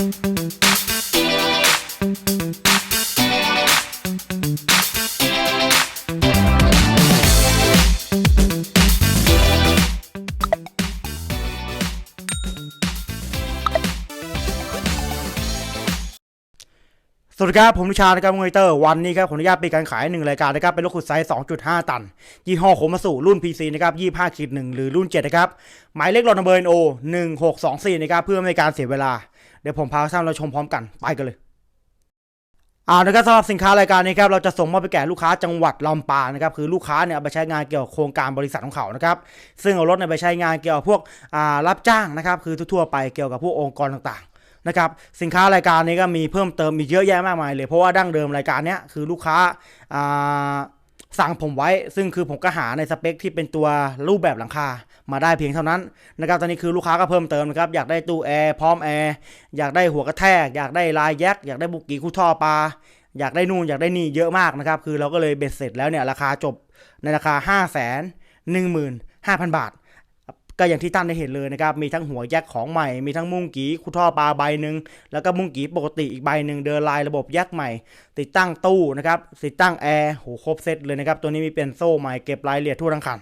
Thank you. สวัสดีครับผมนิชานะครับมวยเตอร์วันนี้ครับขออนุญาตปิดการขายหนึ่งรายการนะครับเป็นรถขุดไซส์ 2.5 ตัน ยี่ห้อโคมาสุรุ่น PC นะครับ25ขีด1หรือรุ่น 7 นะครับ หมายเลขรถนเบอร์โอ1624 นะครับ เพื่อไม่ให้การเสียเวลา เดี๋ยวผมพาท่านเราชมพร้อมกัน ไปกันเลยอ่านะครับสำหรับสินค้ารายการนี้ครับเราจะส่งมอบไปแก่ลูกค้าจังหวัดลำปางนะครับคือลูกค้าเนี่ยไปใช้งานเกี่ยวกับโครงการบริษัทของเขานะครับซึ่งเอารถเนี่ยไปใช้งานเกี่ยวกับพวกอ่ารับจ้างนะครับคือทั่วไปเกี่ยวกับพวกองค์กรต่าง นะครับสินค้ารายการนี้ก็มีเพิ่มเติมมีเยอะแยะมากมายเลย เพราะว่าดั้งเดิมรายการนี้คือลูกค้าสั่งผมไว้ซึ่งคือผมก็หาในสเปคที่เป็นตัวรูปแบบหลังคามาได้เพียงเท่านั้นนะครับตอนนี้คือลูกค้าก็เพิ่มเติมนะครับอยากได้ตู้แอร์พร้อมแอร์อยากได้หัวกระแทก อยากได้ลายแยกอยากได้บุกกี้คู่ท่อปลาอยากได้นู่นอยากได้นี่เยอะมากนะครับคือเราก็เลยเบ็ดเสร็จแล้วเนี่ยราคาจบในราคา 5 1 1 5 0 0 0 บาท ก็อย่างที่ท่านได้เห็นเลยนะครับ มีทั้งหัวแยกของใหม่ มีทั้งมุ้งกีคู่ท่อปลาใบหนึ่ง แล้วก็มุ้งกีปกติอีกใบหนึ่ง เดินลายระบบแยกใหม่ ติดตั้งตู้นะครับ ติดตั้งแอร์ โหครบเซตเลยนะครับ ตัวนี้มีเป็นโซ่ใหม่เก็บรายละเอียดทั่วทั้งคัน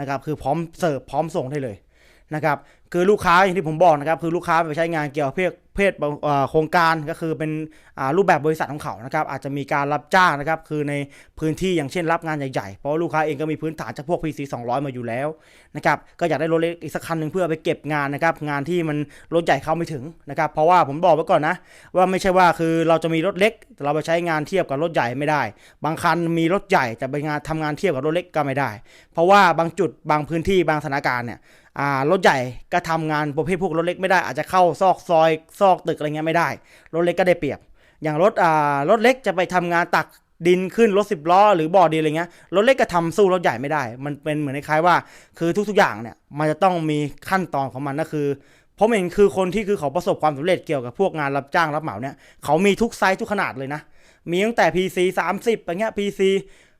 นะครับ คือพร้อมเสิร์ฟพร้อมส่งได้เลย นะครับคือลูกค้าอย่างที่ผมบอกนะครับคือลูกค้าไปใช้งานเกี่ยวกับเพศเพศโครงการก็คือเป็นรูปแบบบริษัทของเขานะครับอาจจะมีการรับจ้างนะครับคือในพื้นที่อย่างเช่นรับงานใหญ่ๆ เพราะลูกค้าเองก็มีพื้นฐานจากพวก PC 200 มาอยู่แล้วนะครับก็อยากได้รถเล็กอีกสักคันหนึ่งเพื่อไปเก็บงานนะครับงานที่มันรถใหญ่เข้าไม่ถึงนะครับเพราะว่าผมบอกไว้ก่อนนะว่าไม่ใช่ว่าคือเราจะมีรถเล็กแต่เราไปใช้งานเทียบกับรถใหญ่ไม่ได้ บางคันมีรถใหญ่แต่ไปงานทำงานเทียบกับรถเล็กก็ไม่ได้ เพราะว่าบางจุดบางพื้นที่บางสถานการณ์เนี่ย รถใหญ่ก็ทำงานประเภทพวกรถเล็กไม่ได้อาจจะเข้าซอกซอยซอกตึกอะไรเงี้ยไม่ได้ รถเล็กก็ได้เปรียบ อย่างรถอ่ารถเล็กจะไปทำงานตักดินขึ้นรถสิบล้อหรือบ่อดินอะไรเงี้ยรถเล็กก็ทำสู้รถใหญ่ไม่ได้ มันเป็นเหมือนคล้ายๆว่า คือทุกๆอย่างเนี่ยมันจะต้องมีขั้นตอนของมันก็คือผมเองคือคนที่คือเขาประสบความสำเร็จเกี่ยวกับพวกงานรับจ้างรับเหมาเนี่ยเขามีทุกไซส์ทุกขนาดเลยนะ มีตั้งแต่ PC 30อย่างเงี้ย PC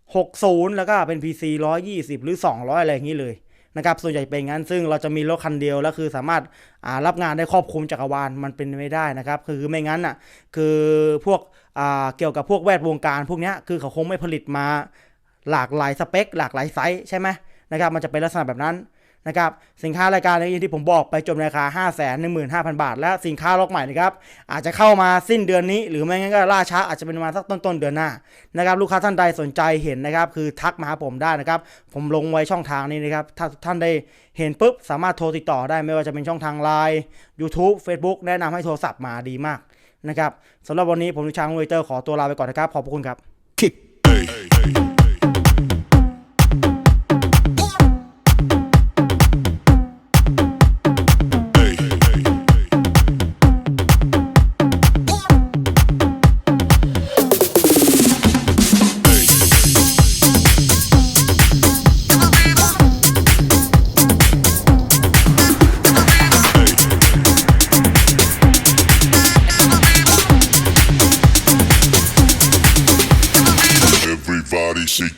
60 แล้วก็เป็น PC 120 หรือ 200 อะไรอย่างนี้เลย นะครับส่วนใหญ่เป็นงั้นซึ่งเราจะมีรถคันเดียวแล้วคือสามารถารับงานได้ครอบคลุมจักรวาลมันเป็นไม่ได้นะครับ คือไม่งั้นอะคือพวกเกี่ยวกับพวกแวดวงการพวกนี้คือเขาคงไม่ผลิตมาหลากหลายสเปค หลากหลายไซส์ใช่ไหมนะครับมันจะเป็นลักษณะแบบนั้น นะครับสินค้ารายการนี้ที่ผมบอกไปจบราคา 5 1 5 0 0 0 บาท และสินค้าล็อกใหม่นะครับอาจจะเข้ามาสิ้นเดือนนี้ หรือไม่งั้นก็ล่าช้าอาจจะเป็นมาสักต้นต้นๆเดือนหน้านะครับลูกค้าท่านใดสนใจเห็นนะครับคือทักมาหาผมได้นะครับผมลงไว้ช่องทางนี้นะครับถ้าท่านได้เห็นปุ๊บสามารถโทรติดต่อได้ไม่ว่าจะเป็นช่องทาง Line YouTube Facebook แนะนำให้โทรศัพท์มาดีมากนะครับสำหรับวันนี้ผมนิชางเวเตอร์ขอตัวลาไปก่อนนะครับขอบคุณครับ Mexico.